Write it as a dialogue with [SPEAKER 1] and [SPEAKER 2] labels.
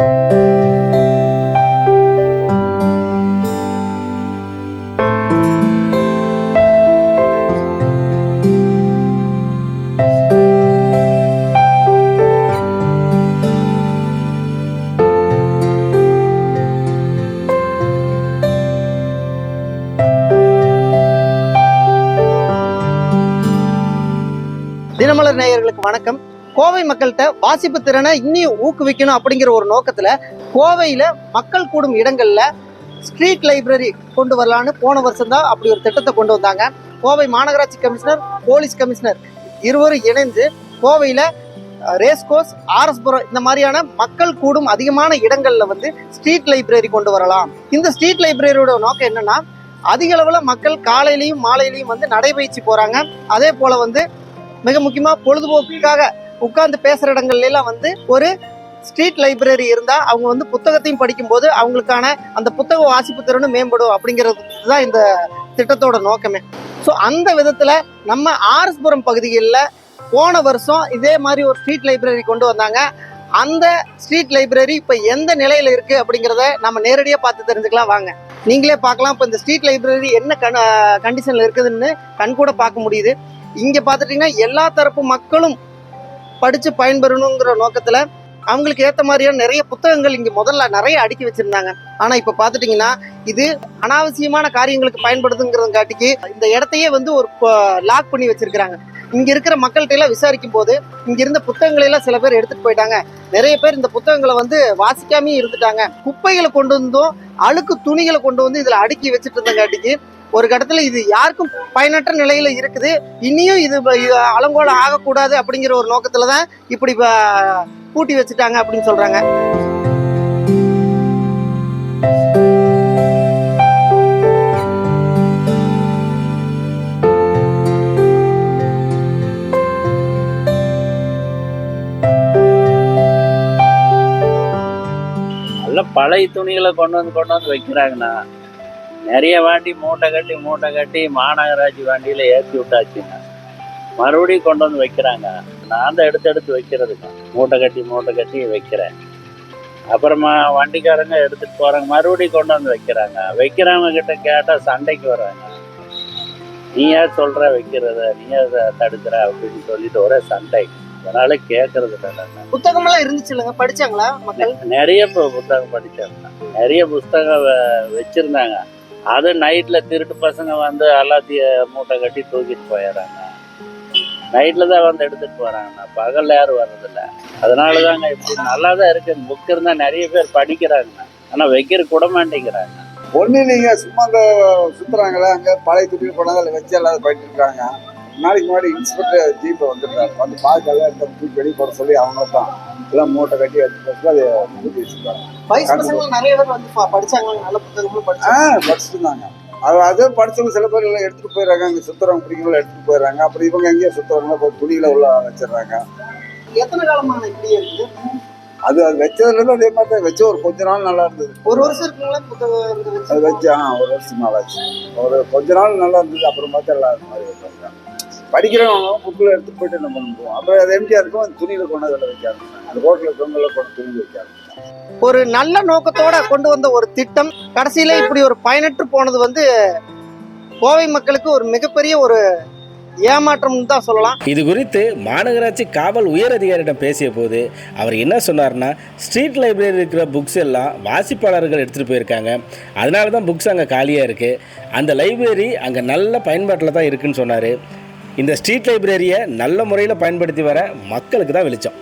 [SPEAKER 1] தினமலர் நேயர்களுக்கு வணக்கம். கோவை மக்கள்கிட்ட வாசிப்பு திறனை இன்னும் ஊக்குவிக்கணும் அப்படிங்கிற ஒரு நோக்கத்தில் கோவையில் மக்கள் கூடும் இடங்களில் ஸ்ட்ரீட் லைப்ரரி கொண்டு வரலான்னு போன வருஷம் தான் அப்படி ஒரு திட்டத்தை கொண்டு வந்தாங்க. கோவை மாநகராட்சி கமிஷனர் போலீஸ் கமிஷனர் இருவரும் இணைந்து கோவையில் ரேஸ் கோர்ஸ் ஆர்எஸ்புரம் இந்த மாதிரியான மக்கள் கூடும் அதிகமான இடங்களில் வந்து ஸ்ட்ரீட் லைப்ரரி கொண்டு வரலாம். இந்த ஸ்ட்ரீட் லைப்ரரியோட நோக்கம் என்னன்னா அதிக அளவில் மக்கள் காலையிலையும் மாலையிலையும் வந்து நடைபயிற்சி போகிறாங்க அதே போல் வந்து மிக முக்கியமாக பொழுதுபோக்குக்காக உட்கார்ந்து பேசுகிற இடங்கள்லாம் வந்து ஒரு ஸ்ட்ரீட் லைப்ரரி இருந்தால் அவங்க வந்து புத்தகத்தையும் படிக்கும்போது அவங்களுக்கான அந்த புத்தக வாசிப்பு திறனும் மேம்படும் அப்படிங்கிறது தான் இந்த திட்டத்தோட நோக்கமே. ஸோ அந்த விதத்தில் நம்ம ஆர்எஸ்புரம் பகுதிகளில் போன வருஷம் இதே மாதிரி ஒரு ஸ்ட்ரீட் லைப்ரரி கொண்டு வந்தாங்க. அந்த ஸ்ட்ரீட் லைப்ரரி இப்போ எந்த நிலையில் இருக்குது அப்படிங்கிறத நம்ம நேரடியாக பார்த்து தெரிஞ்சுக்கலாம். வாங்க. நீங்களே பார்க்கலாம். இப்போ இந்த ஸ்ட்ரீட் லைப்ரரி என்ன கண்டிஷனில் இருக்குதுன்னு கண் கூட பார்க்க முடியுது. இங்கே பார்த்துட்டிங்கன்னா எல்லா தரப்பு மக்களும் படித்து பயன்பெறணுங்கிற நோக்கத்தில் அவங்களுக்கு ஏற்ற மாதிரியான நிறைய புத்தகங்கள் இங்கே முதல்ல நிறைய அடுக்கி வச்சுருந்தாங்க. ஆனால் இப்போ பார்த்துட்டிங்கன்னா இது அனாவசியமான காரியங்களுக்கு பயன்படுதுங்கிறதுங்காட்டிக்கு இந்த இடத்தையே வந்து ஒரு லாக் பண்ணி வச்சுருக்கிறாங்க. இங்கே இருக்கிற மக்கள்கிட்ட எல்லாம் விசாரிக்கும் போது இங்கே இருந்த புத்தகங்களை எல்லாம் சில பேர் எடுத்துகிட்டு போயிட்டாங்க. நிறைய பேர் இந்த புத்தகங்களை வந்து வாசிக்காமே இருந்துட்டாங்க. குப்பைகளை கொண்டு வந்தும் அழுக்கு துணிகளை கொண்டு வந்து இதில் அடுக்கி வச்சுட்டு இருந்தங்காட்டிக்கு ஒரு கட்டத்தில் இது யாருக்கும் பயனற்ற நிலையில் இருக்குது. இனியும் இது அலங்கோலம் ஆகக்கூடாது அப்படிங்கிற ஒரு நோக்கத்தில் தான் இப்படி ப- பூட்டி வச்சுட்டாங்க அப்படின்னு
[SPEAKER 2] சொல்கிறாங்க பழைய துணிகளை கொண்டு வந்து கொண்டு வந்து வைக்கிறாங்கண்ணா. நிறைய வாண்டி மூட்டை கட்டி மூட்டை கட்டி மாநகராட்சி வண்டியில ஏற்றி விட்டாச்சுங்க மறுபடியும் கொண்டு வந்து வைக்கிறாங்க. நான் தான் எடுத்து எடுத்து வைக்கிறதுங்க மூட்டை கட்டி மூட்டை கட்டி வைக்கிறேன். அப்புறமா வண்டிக்காரங்க எடுத்துட்டு போறாங்க. மறுபடியும் கொண்டு வந்து வைக்கிறாங்க. வைக்கிறவங்க கிட்ட கேட்டா சண்டைக்கு வர்றாங்க. நீ ஏன் சொல்ற வைக்கிறத? நீ தடுக்கிற? அப்படின்னு சொல்லிட்டு ஒரே சண்டை. அதனால கேட்கறது இல்லை
[SPEAKER 1] புத்தகம் எல்லாம் இருந்துச்சு இல்லைங்க? படிச்சாங்களா மக்கள்?
[SPEAKER 2] நிறைய புத்தகம் படிச்சாங்க. நிறைய புஸ்தகம் வச்சிருந்தாங்க. அது நைட்டில் திருட்டு பசங்க வந்து எல்லாத்தையும் மூட்டை கட்டி தூக்கிட்டு போயிடுறாங்க. நைட்டில் தான் வந்து எடுத்துகிட்டு போறாங்க. பகலில் யாரும் வர்றதில்ல. அதனால தாங்க இப்படி நல்லா தான் இருக்குது புக் இருந்தால் நிறைய பேர் படிக்கிறாங்க. ஆனால் வைக்கிற கூட மாட்டேங்கிறாங்க.
[SPEAKER 3] ஒன்று இல்லைங்க சும்மா அந்த சுற்றுறாங்களே அங்கே பழைய துணியில் கொண்டாந்து அதில் வச்சு எல்லாரும் போயிட்டு இருக்காங்க. நாளைக்கு முன்னாடி இன்ஸ்பெக்டர் ஜீப்பை வந்துருக்காரு வந்து பார்க்கவே எடுத்து தூக்கி வெளியே போட சொல்லி அவங்க தான். எல்லாம் மூட்டை கட்டி எடுத்து அதை தூக்கி வச்சிருக்காங்க.
[SPEAKER 1] நிறைய பேர் வந்து படிச்சாங்க நல்ல புத்தகங்களும்
[SPEAKER 3] ஆ
[SPEAKER 1] படிச்சாங்க.
[SPEAKER 3] படிச்சுட்டு இருந்தாங்க அது அதே படிச்சவங்க சில பேர் எல்லாம் எடுத்துட்டு போயிடுறாங்க. அங்கே சுத்துறவங்க பிடிக்கிறவங்க எடுத்துட்டு போயிடுறாங்க. அப்புறம் இவங்க எங்கேயோ சுத்துறவங்க இப்போ துணியில உள்ள வச்சிடுறாங்க.
[SPEAKER 1] எத்தனை காலமான இப்படியே இருக்குது?
[SPEAKER 3] அது அது வச்சதுல இருந்து அதே மாதிரி தான் வச்சு ஒரு கொஞ்ச நாள் நல்லா இருந்தது.
[SPEAKER 1] ஒரு வருஷம்
[SPEAKER 3] அது வச்சு ஆ ஒரு வருஷம் நாளாச்சு ஒரு கொஞ்ச நாள் நல்லா இருந்தது. அப்புறம் பார்த்தா எல்லாம் அது மாதிரி படிக்கிறவங்க புக்கில் எடுத்துட்டு போயிட்டு என்ன பண்ணுவோம்? அப்புறம் அது எம்டிஆர் இருக்கும். அந்த துணியில கொண்டு அதில் வைக்காது. அந்த ரோட்டில் இருக்கவங்கள கொண்டு துணி வைக்காது.
[SPEAKER 1] ஒரு நல்ல நோக்கத்தோட கொண்டு வந்த ஒரு திட்டம். கடைசியில இப்படி ஒரு பயனற்று போனது வந்து கோவை மக்களுக்கு ஒரு மிகப்பெரிய ஒரு ஏமாற்றம்னு தான் சொல்லலாம்.
[SPEAKER 4] இது குறித்து மாநகராட்சி காவல் உயர் அதிகாரியிடம் பேசிய போது அவர் என்ன சொன்னார்னா ஸ்ட்ரீட் லைப்ரரி இருக்கிற புக்ஸ் எல்லாம் வாசிப்பாளர்கள் எடுத்துகிட்டு போயிருக்காங்க. அதனால தான் புக்ஸ் அங்கே காலியாக இருக்குது அந்த லைப்ரரி அங்கே நல்ல பயன்பாட்டில் தான் இருக்குன்னு சொன்னார். இந்த ஸ்ட்ரீட் லைப்ரரியை நல்ல முறையில் பயன்படுத்தி வர மக்களுக்கு தான் வெளிச்சம்.